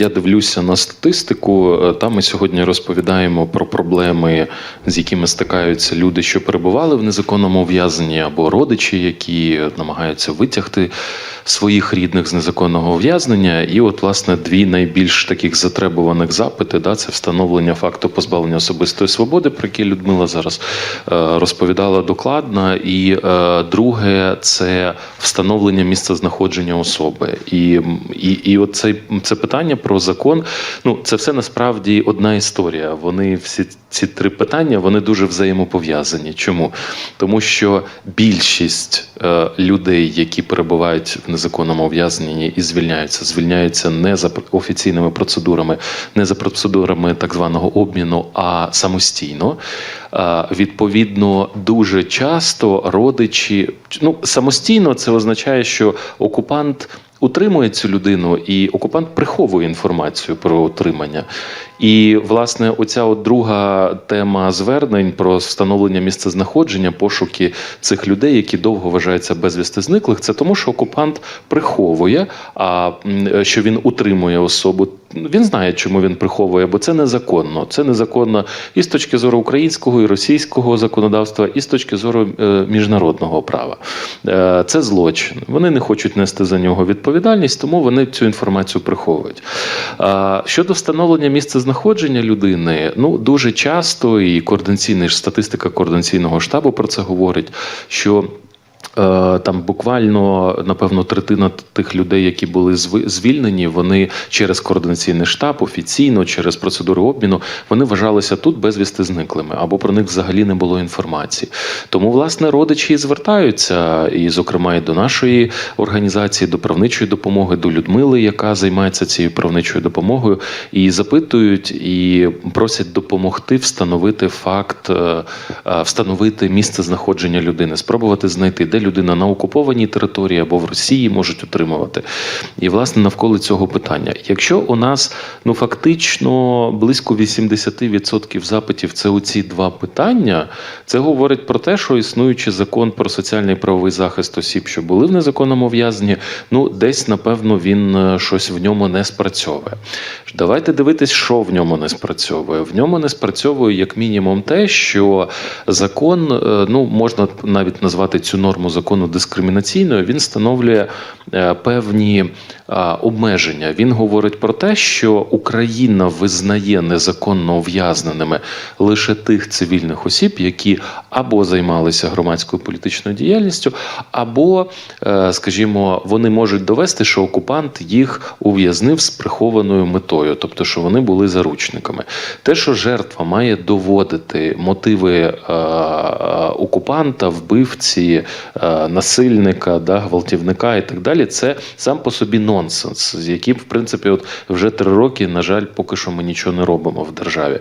я дивлюся на статистику. е, Там ми сьогодні розповідаємо про проблеми, з якими стикаються люди, що перебували в незаконному ув'язненні, або родичі, які намагаються витягти своїх рідних з незаконного ув'язнення. І, от, власне, дві найбільш таких затребуваних запити да, це встановлення факту позбавлення особистої свободи, про які Людмила зараз е, розповідала докладно. І е, друге це встановлення місця знаходження особи. І, і, і от це, це питання про закон. Ну, це все насправді одна історія. Вони всі ці три питання вони дуже взаємопов'язані. Чому? Тому що більшість е, людей, які перебувають в незаконному ув'язненні і звільняються, звільняються не за офіційними процедурами, не за процедурами так званого обміну, а самостійно. Е, відповідно, дуже часто родичі ну самостійно це означає, що окупант. Утримує цю людину, і окупант приховує інформацію про утримання. І, власне, оця от друга тема звернень про встановлення місцезнаходження, пошуки цих людей, які довго вважаються безвісти зниклих, це тому, що окупант приховує, а що він утримує особу. Він знає, чому він приховує, бо це незаконно. Це незаконно і з точки зору українського і російського законодавства, і з точки зору е, міжнародного права. Е, Це злочин. Вони не хочуть нести за нього відповідальність, тому вони цю інформацію приховують. Щодо встановлення місця знаходження людини, ну дуже часто і координаційний статистика координаційного штабу про це говорить, що Там буквально напевно третина тих людей, які були звільнені, вони через координаційний штаб офіційно, через процедуру обміну, вони вважалися тут безвісти зниклими, або про них взагалі не було інформації. Тому, власне, родичі і звертаються, і, зокрема, і до нашої організації, до правничої допомоги, до Людмили, яка займається цією правничою допомогою, і запитують і просять допомогти встановити факт, е, е, встановити місце знаходження людини, спробувати знайти, де людина на окупованій території або в Росії можуть утримувати. І власне навколо цього питання. Якщо у нас ну фактично близько 80% запитів це оці два питання, це говорить про те, що існуючий закон про соціальний правовий захист осіб, що були в незаконному в'язні, ну десь напевно він е, щось в ньому не спрацьовує. Давайте дивитись, що в ньому не спрацьовує. В ньому не спрацьовує як мінімум те, що закон, е, ну можна навіть назвати цю норму закону дискримінаційною. Він встановлює е, певні обмеження. Він говорить про те, що Україна визнає незаконно ув'язненими лише тих цивільних осіб, які або займалися громадською політичною діяльністю, або, е, скажімо, вони можуть довести, що окупант їх ув'язнив з прихованою метою, тобто, що вони були заручниками. Те, що жертва має доводити мотиви е, е, окупанта, вбивці, е, насильника, да, гвалтівника і так далі, це сам по собі нонсенс, з яким, в принципі, от вже три роки, на жаль, поки що ми нічого не робимо в державі.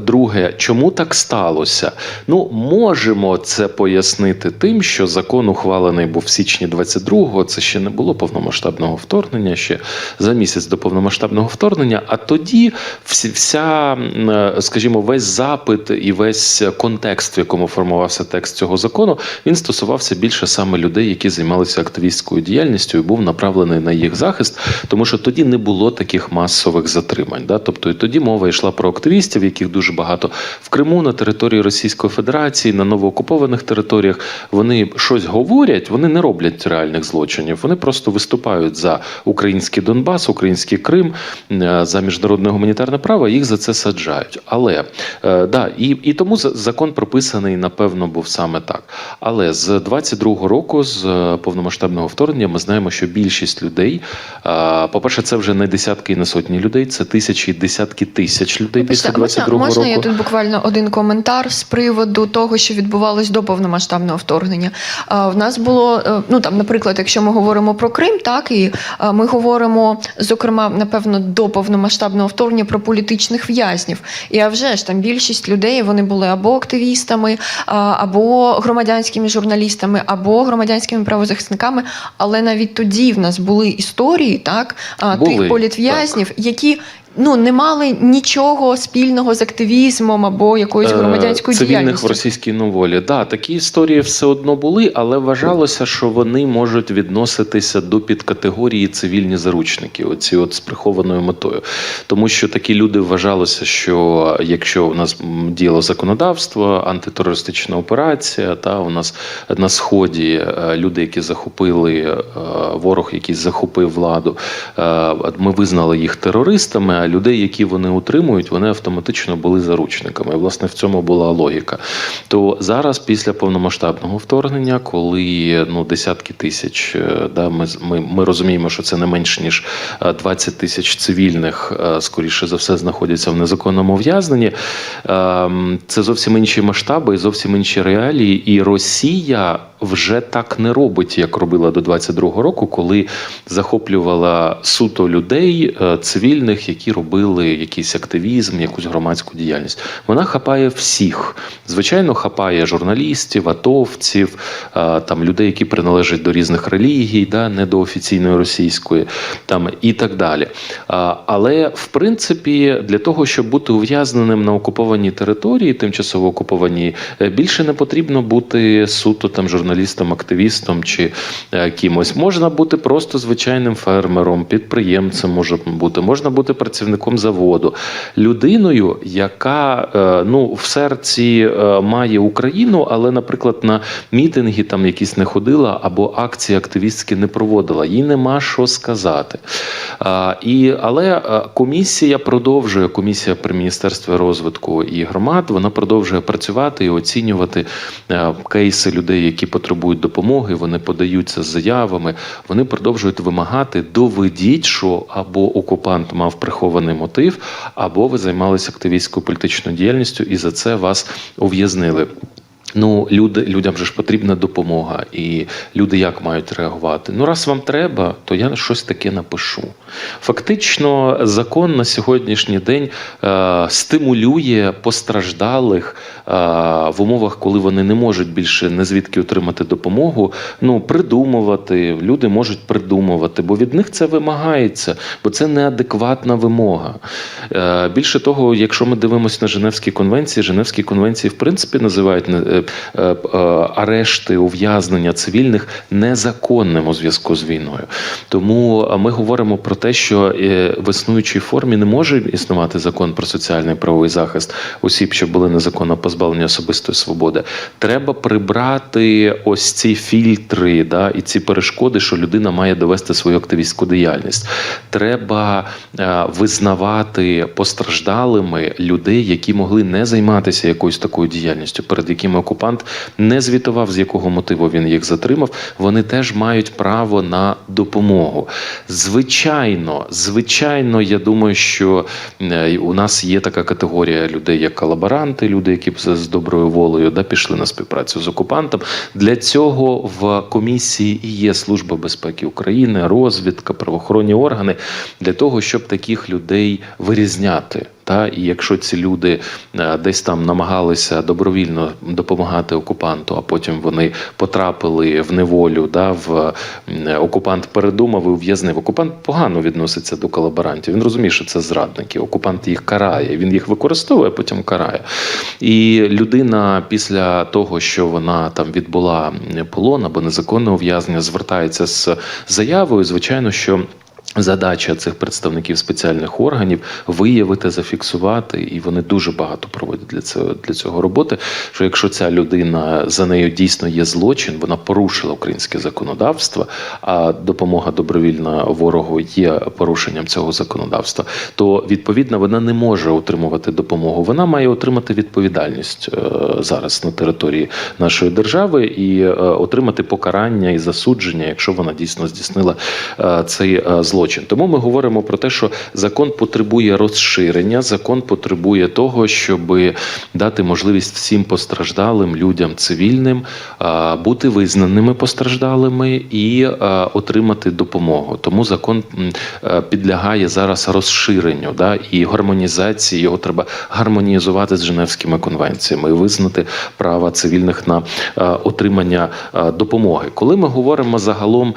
Друге, чому так сталося? Ну, можемо це пояснити тим, що закон ухвалений був в січні 22-го, це ще не було повномасштабного вторгнення, ще за місяць до повномасштабного вторгнення. А тоді вся, е, скажімо, весь запит і весь контекст, в якому формувався текст цього закону, він стосувався більше саме людей, які займалися активістською діяльністю і був направлений на їх захист, тому що тоді не було таких масових затримань. Да? Тобто і тоді мова йшла про активістів, яких дуже багато в Криму, на території Російської Федерації, на новоокупованих територіях. Вони щось говорять, вони не роблять реальних злочинів. Вони просто виступають за український Донбас, український Крим, е, за міжнародне гуманітарне право. Їх за це саджають. Але е, да, і, і тому за- закон прописаний, напевно, був саме так. Але з 22-го року, з е, повномасштабного вторгнення, ми знаємо, що більшість людей, е, по-перше, це вже не десятки і не сотні людей, це тисячі і десятки тисяч людей після Вибачте, 22-го можна, можна я тут буквально один коментар з приводу того, що відбувалось до повномасштабного вторгнення. В нас було е, ну там, наприклад, якщо ми говоримо про Крим, так і ми говоримо, зокрема, напевно, до повномасштабного вторгнення про політичних в'язнів. І а вже ж там більшість людей вони були або активістами, або громадянськими журналістами, або громадянськими правозахисниками. Але навіть тоді в нас були історії, так Були, тих політв'язнів, які ну не мали нічого спільного з активізмом або якоюсь Е, громадянською цивільних діяльністю. в російській новолі. Да, такі історії все одно були, але вважалося, що вони можуть відноситися до підкатегорії цивільні заручники, оці от з прихованою метою. Тому що такі люди вважалося, що якщо у нас діяло законодавство, антитерористична операція, та у нас на сході е, люди, які захопили е, ворог, який захопив владу, ми визнали їх терористами, а людей, які вони утримують, вони автоматично були заручниками. І, власне, в цьому була логіка. То зараз, після повномасштабного вторгнення, коли ну десятки тисяч, е, да, ми, ми, ми розуміємо, що це не менш ніж е, 20 тисяч цивільних, е, скоріше за все, знаходяться в незаконному ув'язненні. Ем, Це зовсім інші масштаби і зовсім інші реалії. І Росія вже так не робить, як робила до 22-го року, коли захоплювала суто людей е, цивільних, які робили якийсь активізм, якусь громадську діяльність. Вона хапає всіх. Звичайно, хапає журналістів, атовців, е, там людей, які приналежать до різних релігій, да, не до офіційної російської, там і так далі. Але в принципі, для того, щоб бути ув'язненим на окупованій території, тимчасово окупованій, е, більше не потрібно бути суто там журналістом, активістом чи е, кимось. Можна бути просто звичайним фермером, підприємцем може бути, можна бути працівником заводу, людиною, яка е, ну в серці е, має Україну, але, наприклад, на мітинги там якісь не ходила або акції активістські не проводила. Їй нема що сказати. І, але е, комісія продовжує, комісія при Міністерстві розвитку і громад, вона продовжує працювати і оцінювати кейси людей, які потребують допомоги. Вони подаються з заявами. Вони продовжують вимагати: доведіть, що або окупант мав прихований мотив, або ви займалися активістською політичною діяльністю, і за це вас ув'язнили. Ну, люди, людям же ж потрібна допомога, і люди як мають реагувати? Ну, раз вам треба, то я щось таке напишу. Фактично, закон на сьогоднішній день е, стимулює постраждалих е, в умовах, коли вони не можуть більше не звідки отримати допомогу. Ну, придумувати. Люди можуть придумувати, бо від них це вимагається, бо це неадекватна вимога. Е, більше того, якщо ми дивимося на Женевські конвенції, Женевські конвенції, в принципі, називають е, арешти, ув'язнення цивільних незаконним у зв'язку з війною. Тому е, ми говоримо про те, що е, в існуючій формі не може існувати закон про соціальний правовий захист осіб, що були незаконно позбавлені особистої свободи. Треба прибрати ось ці фільтри да, і ці перешкоди, що людина має довести свою активістську діяльність. Треба е, визнавати постраждалими людей, які могли не займатися якоюсь такою діяльністю, перед якими окупант не звітував, з якого мотиву він їх затримав. Вони теж мають право на допомогу. Звичайно, звичайно, я думаю, що е, у нас є така категорія людей, як колаборанти, люди, які б з з доброю волею да, пішли на співпрацю з окупантом. Для цього в комісії і є Служба безпеки України, розвідка, правоохоронні органи для того, щоб таких людей вирізняти. Та і якщо ці люди е, десь там намагалися добровільно допомагати окупанту, а потім вони потрапили в неволю, да, в окупант передумав і ув'язнив. Окупант погано відноситься до колаборантів. Він розуміє, що це зрадники. Окупант їх карає. Він їх використовує, потім карає. І людина після того, що вона там відбула полон або незаконне ув'язнення, звертається з заявою. Звичайно, що. Задача цих представників спеціальних органів виявити, зафіксувати, і вони дуже багато проводять для цього для цього роботи. Що якщо ця людина за нею дійсно є злочин, вона порушила українське законодавство, а допомога добровільна ворогу є порушенням цього законодавства, то відповідно вона не може отримувати допомогу. Вона має отримати відповідальність е, зараз на території нашої держави і е, отримати покарання і засудження, якщо вона дійсно здійснила е, цей е, злочин. Тому ми говоримо про те, що закон потребує розширення, закон потребує того, щоб дати можливість всім постраждалим людям цивільним бути визнаними постраждалими і отримати допомогу. Тому закон е, підлягає зараз розширенню да, і гармонізації. Його треба гармонізувати з Женевськими конвенціями і визнати права цивільних на е, отримання е, допомоги. Коли ми говоримо загалом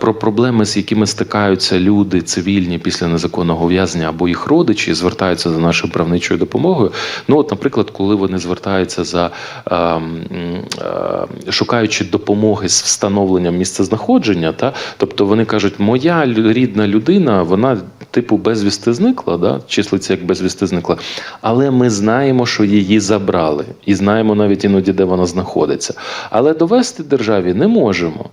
про проблеми, з якими стикаються люди цивільні після незаконного ув'язнення або їх родичі звертаються за нашою правничою допомогою. Ну, от, наприклад, коли вони звертаються за е, е, шукаючи допомоги з встановленням місцезнаходження, та тобто вони кажуть, моя рідна людина, вона типу безвісти зникла, да? числиться як безвісти зникла. Але ми знаємо, що її забрали, і знаємо навіть іноді, де вона знаходиться. Але довести державі не можемо.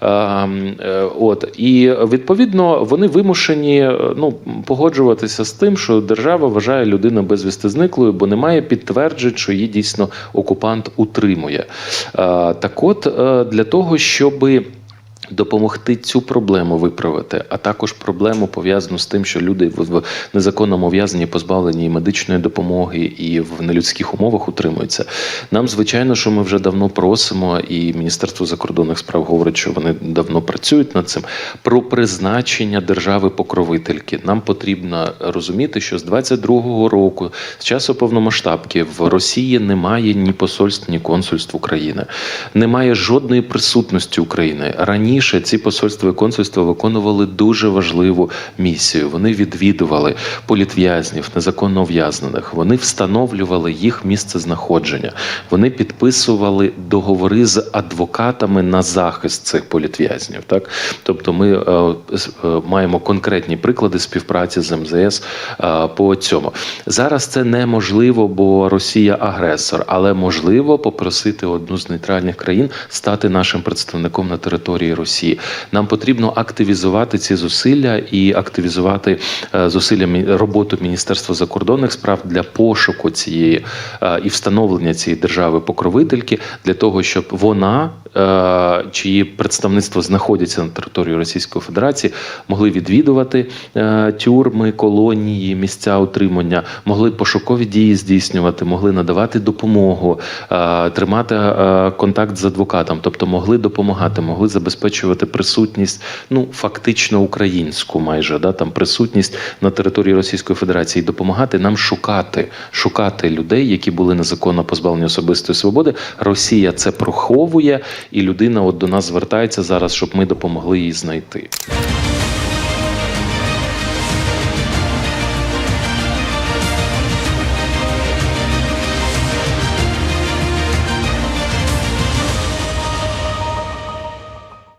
Е, е, от і відповідно вони вимушені е, ну, погоджуватися з тим, що держава вважає людину безвісти зниклою, бо немає підтверджень, що її дійсно окупант утримує. Е, так от е, для того, щоби допомогти цю проблему виправити, а також проблему пов'язану з тим, що люди в незаконному ув'язненні позбавлені медичної допомоги і в нелюдських умовах утримуються. Нам, звичайно, що ми вже давно просимо, і Міністерство закордонних справ говорить, що вони давно працюють над цим. Про призначення держави-покровительки. Нам потрібно розуміти, що з 22-го року, з часу повномасштабки, в Росії немає ні посольств, ні консульств України, немає жодної присутності України. Раніше ці посольства і консульства виконували дуже важливу місію. Вони відвідували політв'язнів, незаконно ув'язнених. Вони встановлювали їх місце знаходження. Вони підписували договори з адвокатами на захист цих політв'язнів. Так, тобто, ми е, е, маємо конкретні приклади співпраці з МЗС е, по цьому. Зараз це неможливо, бо Росія агресор, але можливо попросити одну з нейтральних країн стати нашим представником на території Росії. Нам потрібно активізувати ці зусилля і активізувати е, зусилля роботу Міністерства закордонних справ для пошуку цієї е, і встановлення цієї держави покровительки для того, щоб вона, е, чиї представництво знаходяться на території Російської Федерації, могли відвідувати тюрми, колонії, місця утримання, могли пошукові дії здійснювати, могли надавати допомогу, тримати контакт з адвокатом, тобто могли допомагати, могли забезпечувати присутність, ну фактично українську, майже да там присутність на території Російської Федерації, допомагати нам шукати, шукати людей, які були незаконно позбавлені особистої свободи. Росія це проховує, і людина от до нас звертається зараз, щоб ми допомогли їй знайти.